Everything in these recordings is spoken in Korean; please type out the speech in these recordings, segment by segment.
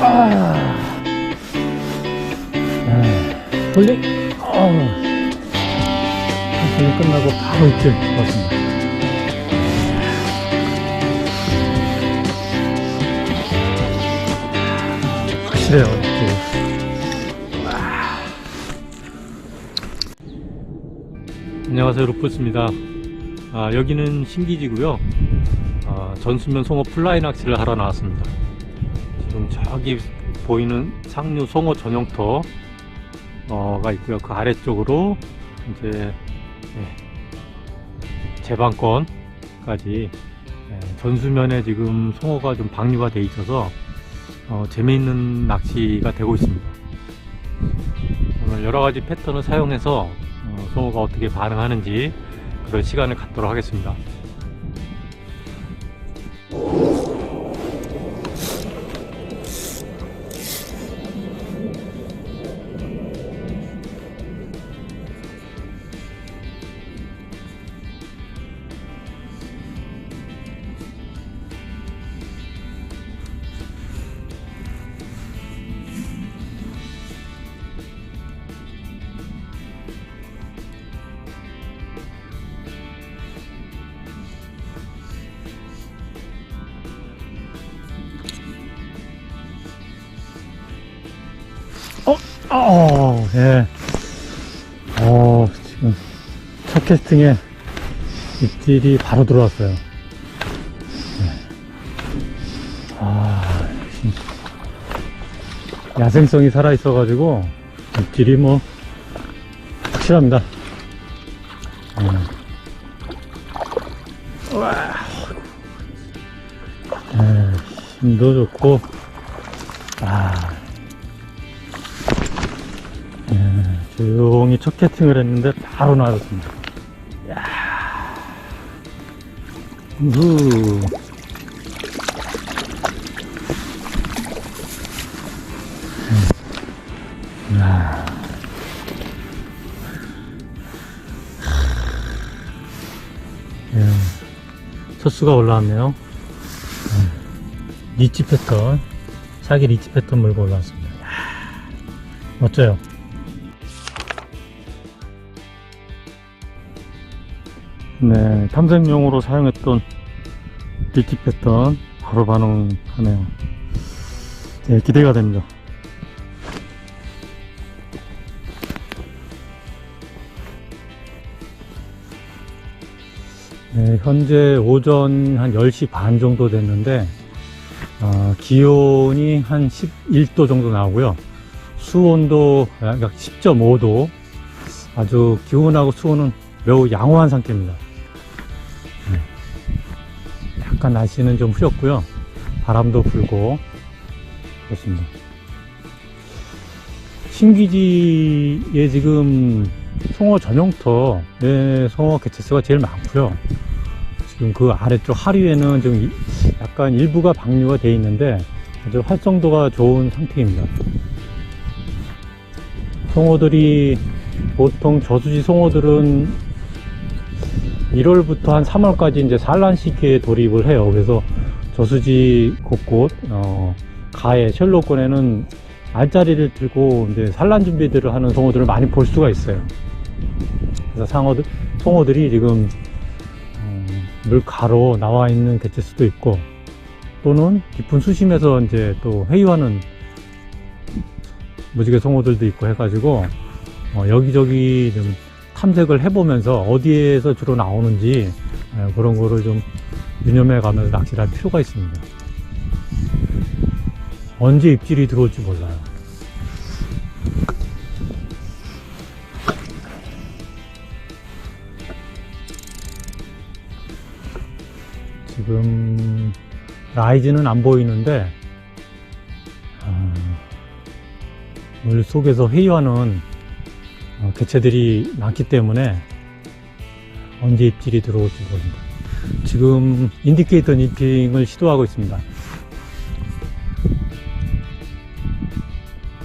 아. 네. 홀링. 어. 홀링 끝나고 바로 입질 왔습니다. 확실해요, 입질. 안녕하세요, 루프스입니다. 아, 여기는 신기지고요. 아, 전수면 송어 플라이 낚시를 하러 나왔습니다. 지금 저기 보이는 상류 송어 전용터가 있고요. 그 아래쪽으로 이제 예, 제방권까지 예, 전수면에 지금 송어가 좀 방류가 돼 있어서 어, 재미있는 낚시가 되고 있습니다. 오늘 여러 가지 패턴을 사용해서 어, 송어가 어떻게 반응하는지 그런 시간을 갖도록 하겠습니다. 어, 어, 예. 어, 지금 첫 캐스팅에 입질이 바로 들어왔어요. 예. 아. 야생성이 살아있어가지고 입질이 뭐 확실합니다. 예. 와. 예, 힘도 좋고, 조용히 첫 캐팅을 했는데 바로 나왔습니다. 야 우후. 음. 야. 예, 첫 수가 올라왔네요. 음. 리치 패턴, 자기 리치 패턴 물고 올라왔습니다. 야, 멋져요. 네, 탐색용으로 사용했던 리티 패턴 바로 반응하네요. 네, 기대가 됩니다. 네, 현재 오전 한 10시 반 정도 됐는데, 어, 기온이 한 11도 정도 나오고요. 수온도 약 10.5도. 아주 기온하고 수온은 매우 양호한 상태입니다. 약간 날씨는 좀 흐렸고요. 바람도 불고 그렇습니다. 신기지에 지금 송어 전용터에 송어 개체수가 제일 많고요. 지금 그 아래쪽 하류에는 좀 이- 약간 일부가 방류가 돼 있는데 아주 활성도가 좋은 상태입니다. 송어들이 보통 저수지 송어들은 1월부터 한 3월까지 이제 산란 시기에 돌입을 해요. 그래서 저수지 곳곳 어, 가에 셜록권에는 알짜리를 들고 이제 산란 준비들을 하는 송어들을 많이 볼 수가 있어요. 그래서 상어들, 송어들이 지금 어, 물가로 나와 있는 개체수도 있고 또는 깊은 수심에서 이제 또 회유하는 무지개 송어들도 있고 해가지고 어, 여기저기 좀 탐색을 해보면서 어디에서 주로 나오는지 예, 그런 거를 좀 유념해 가면서 낚시를 할 필요가 있습니다. 언제 입질이 들어올지 몰라요. 지금 라이즈는 안 보이는데 아, 물 속에서 회유하는 어, 개체들이 많기 때문에 언제 입질이 들어올지 모릅니다. 지금 인디케이터 니핑을 시도하고 있습니다.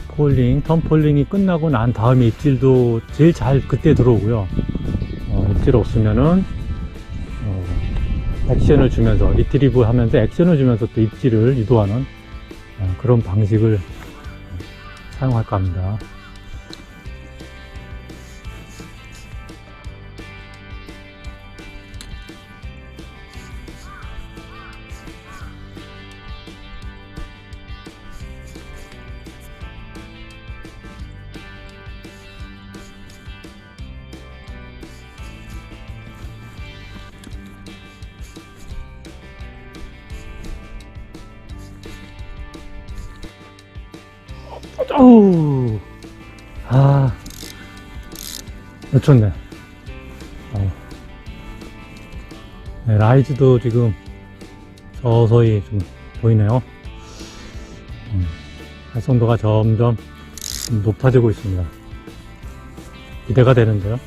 폴링, 턴 폴링이 끝나고 난 다음에 입질도 제일 잘 그때 들어오고요. 어, 입질 없으면은 어, 액션을 주면서 리트리브 하면서 액션을 주면서 또 입질을 유도하는 어, 그런 방식을 사용할까 합니다. 놓쳤네. 어. 네, 라이즈도 지금 서서히 좀 보이네요. 음, 활성도가 점점 좀 높아지고 있습니다. 기대가 되는데요.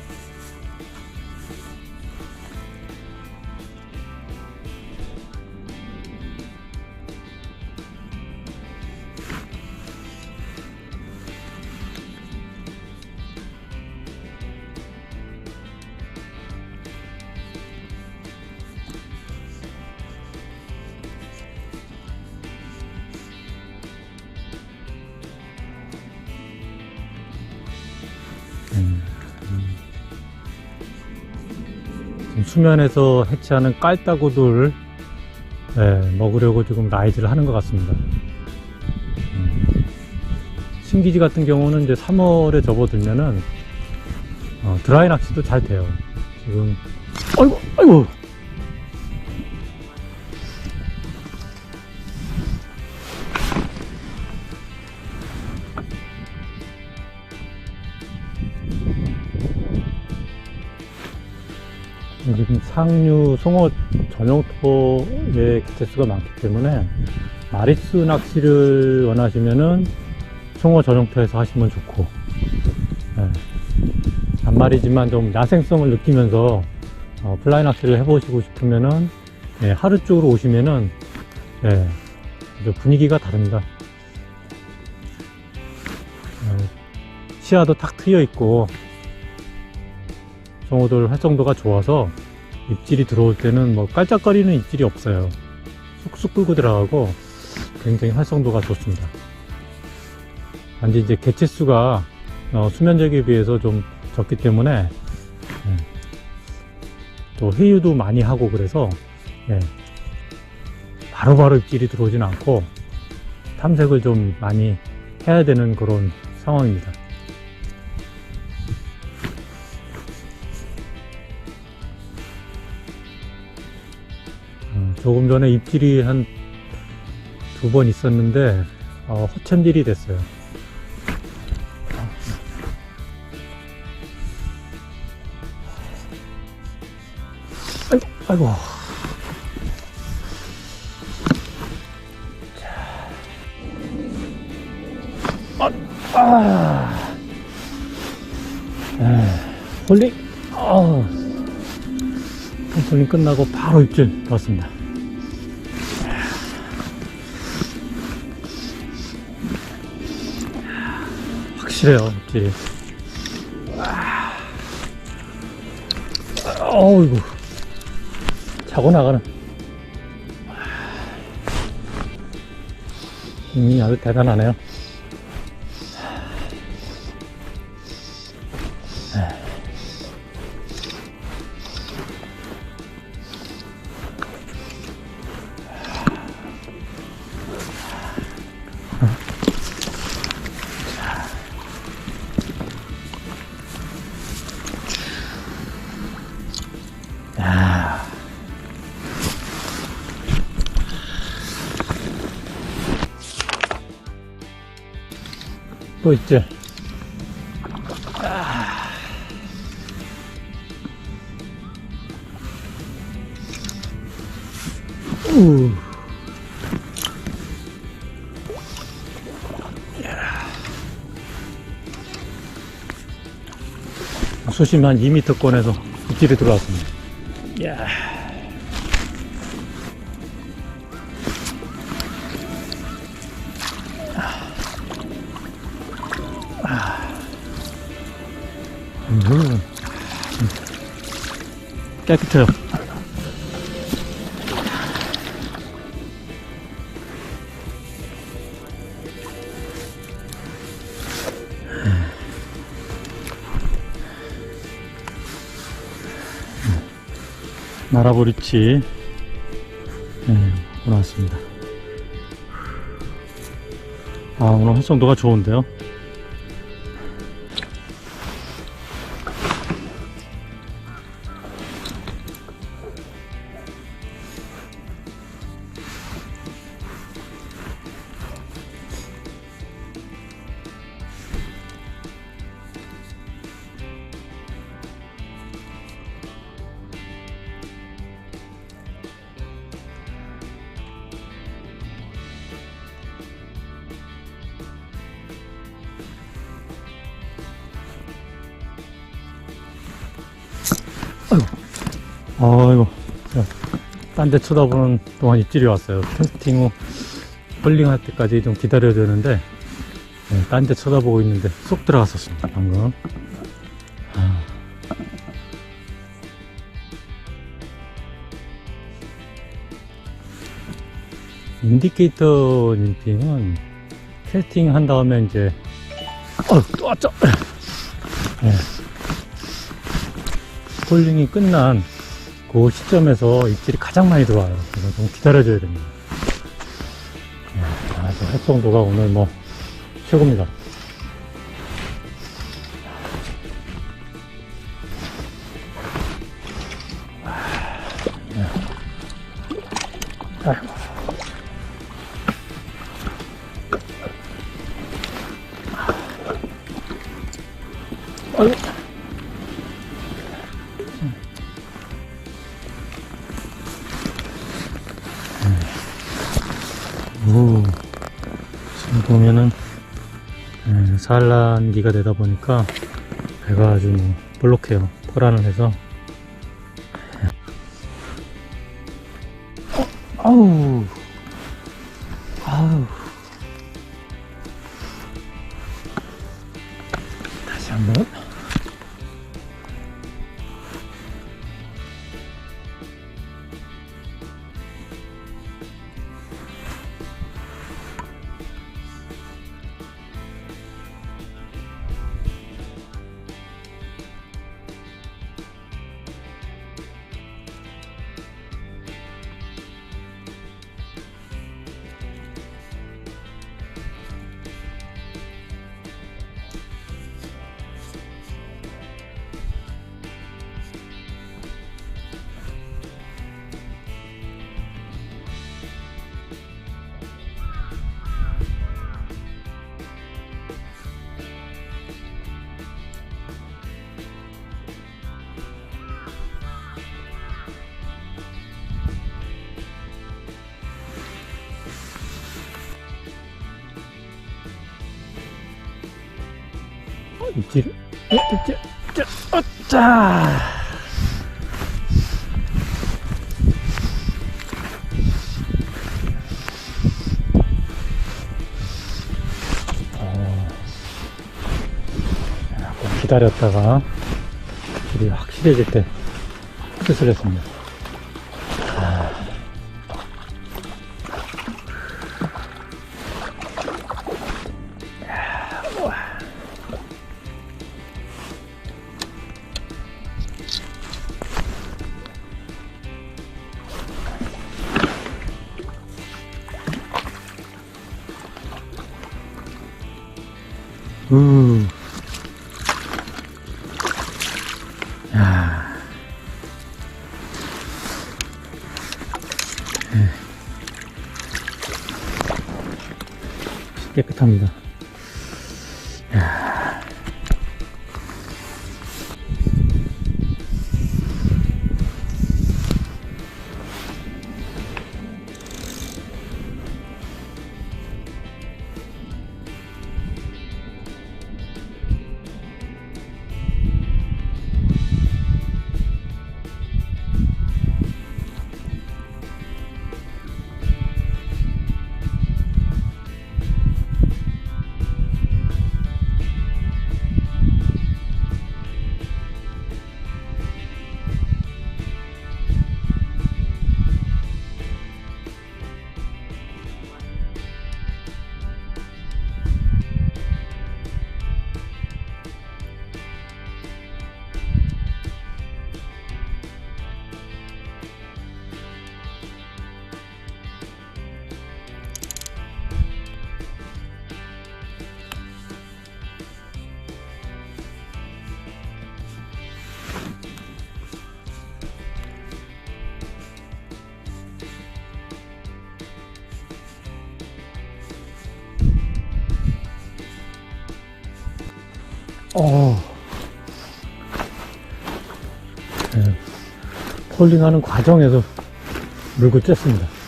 수면에서 해체하는 깔따구들 네, 먹으려고 지금 라이즈를 하는 것 같습니다. 음. 신기지 같은 경우는 이제 3월에 접어들면은 어, 드라이 낚시도 잘 돼요. 지금 아이고 아이고 상류 송어 전용토의 개체수가 많기 때문에 마리스 낚시를 원하시면은 송어 전용토에서 하시면 좋고 예. 한 마리지만 좀 야생성을 느끼면서 어, 플라이 낚시를 해보시고 싶으면은 예, 하루 쪽으로 오시면은 예, 아주 분위기가 다릅니다. 어, 시야도 탁 트여 있고 송어들 활성도가 좋아서 입질이 들어올 때는 뭐 깔짝거리는 입질이 없어요. 쑥쑥 끌고 들어가고 굉장히 활성도가 좋습니다. 단지 이제 개체수가 어, 수면적에 비해서 좀 적기 때문에 예, 또 회유도 많이 하고 그래서 예, 바로바로 입질이 들어오진 않고 탐색을 좀 많이 해야 되는 그런 상황입니다. 조금 전에 입질이 한 두 번 있었는데 어, 허천질이 됐어요. 아이고, 아이고. 자. 아, 아. 에, 홀링, 아. 폴링 끝나고 바로 입질 들었습니다. 확실해요, 입질이. 어이구. 자고 나가는. 힘이 아주 대단하네요. 또 있지? 아. 수심 한 2m권에서 입질이 들어왔습니다. 깨끗해요. 나라보리치 네, 올라왔습니다. 아 오늘 활성도가 좋은데요. 아이고, 딴 데 쳐다보는 동안 입질이 왔어요. 캐스팅 후 홀링 할 때까지 좀 기다려야 되는데, 네, 딴데 쳐다보고 있는데 쏙 들어갔었습니다, 방금. 아. 인디케이터 님핑은 캐스팅 한 다음에 이제, 어, 또 왔죠? 네. 홀링이 끝난 그 시점에서 입질이 가장 많이 들어와요. 그래서 좀 기다려줘야 됩니다. 네, 활성도가 오늘 뭐 최고입니다. 산란기가 되다 보니까 배가 아주 뭐 볼록해요. 포란을 해서. 어, 아우. 아우. 다시 한번 입질, 어, 입질, 입질, 어짜! 기다렸다가 확실해질 때 끝을 냈습니다. 우. 폴링하는 과정에서 물고 쬐습니다.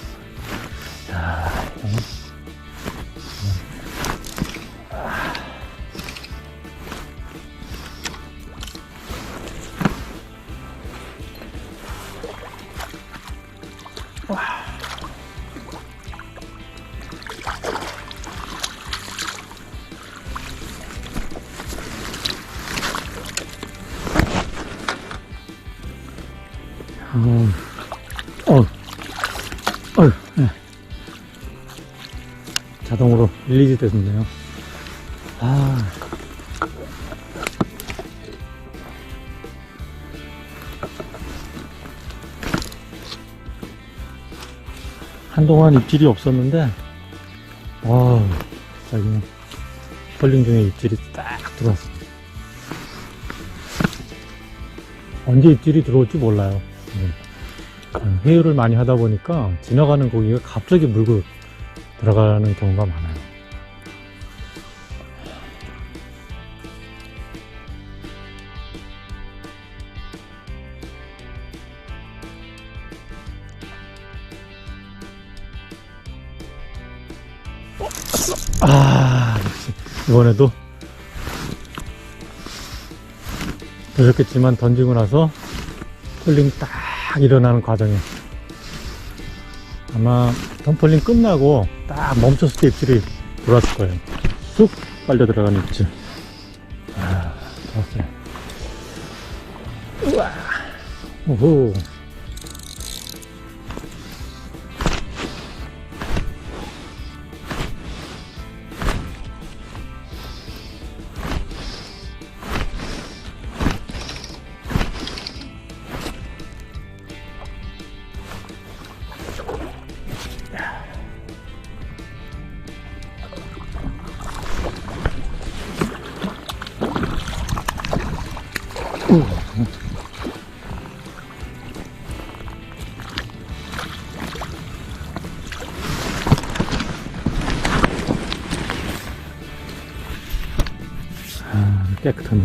릴리즈 됐네요. 아. 한동안 입질이 없었는데, 와, 여기 펄링 중에 입질이 딱 들어왔습니다. 언제 입질이 들어올지 몰라요. 네. 어, 회유를 많이 하다 보니까 지나가는 고기가 갑자기 물고 들어가는 경우가 많아요. 아, 역시 이번에도 보셨겠지만 던지고 나서 폴링 딱 일어나는 과정에 아마 덤폴링 끝나고 딱 멈췄을 때 입질이 들어왔을 거예요. 쑥 빨려 들어가는 입질. 아, 좋았어요. 우와. 오호. 아, 깨끗하네.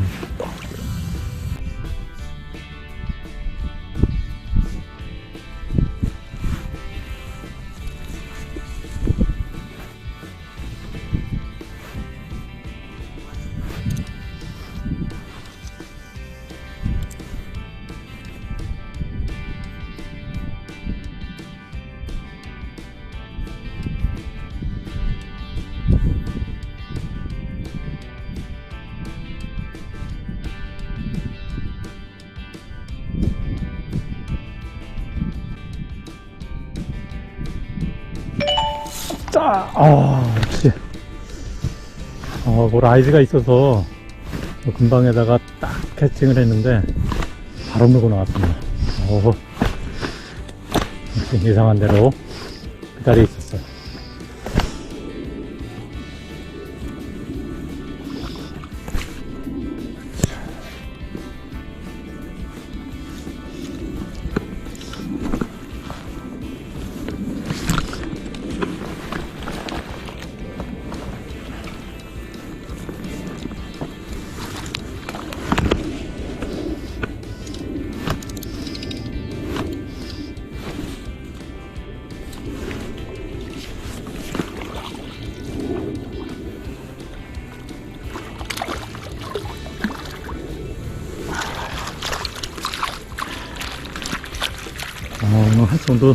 어, 뭐, 라이즈가 있어서, 뭐 금방에다가 딱 캐칭을 했는데, 바로 물고 나왔습니다. 오, 역시 예상한 대로 그 자리에 있었어요. 활성도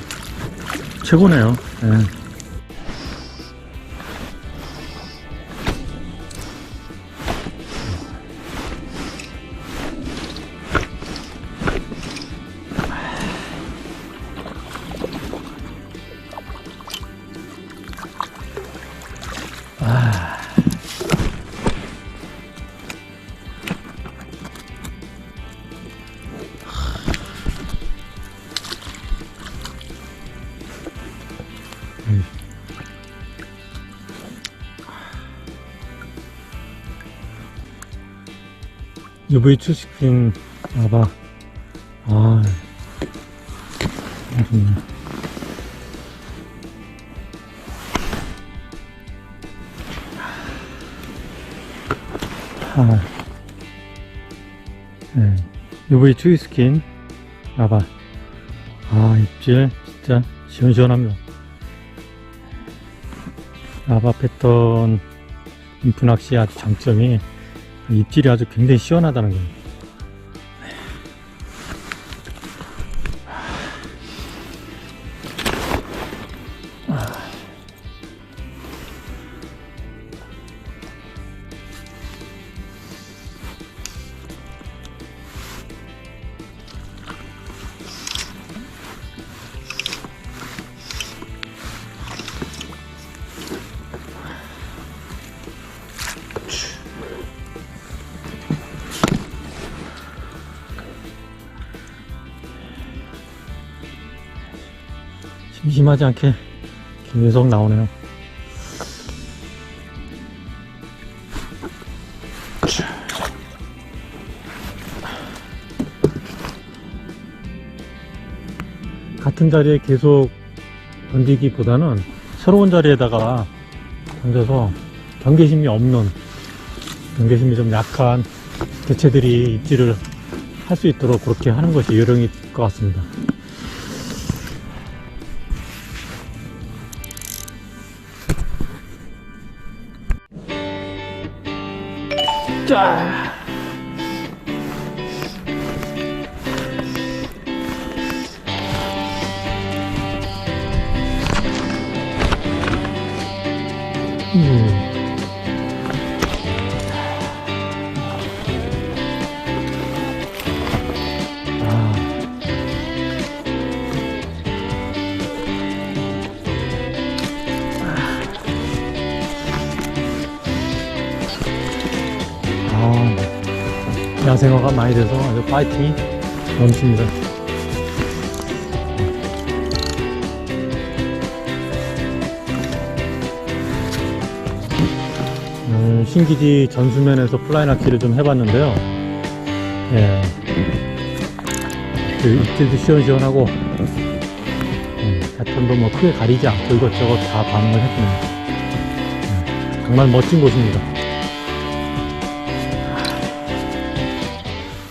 최고네요. 예. UV 추식팀 아바 아 좋네. 아, 네. UV 추위 스킨. 라바 아 입질 진짜 시원시원합니다 라바 패턴. 인프 낚시의 아주 장점이 입질이 아주 굉장히 시원하다는 거예요 심심하지 않게 계속 나오네요 같은 자리에 계속 던지기보다는 새로운 자리에다가 던져서 경계심이 없는 경계심이 좀 약한 개체들이 입질을 할 수 있도록 그렇게 하는 것이 요령일 것 같습니다. 자. 음. 야생어가 많이 돼서 아주 파이팅이 넘칩니다. 오늘 신기지 전수면에서 플라이 낚시를 좀 해봤는데요. 예. 그 입질도 시원시원하고, 음, 패턴도 뭐 크게 가리지 않고 이것저것 다 반응을 했군요. 예, 정말 멋진 곳입니다.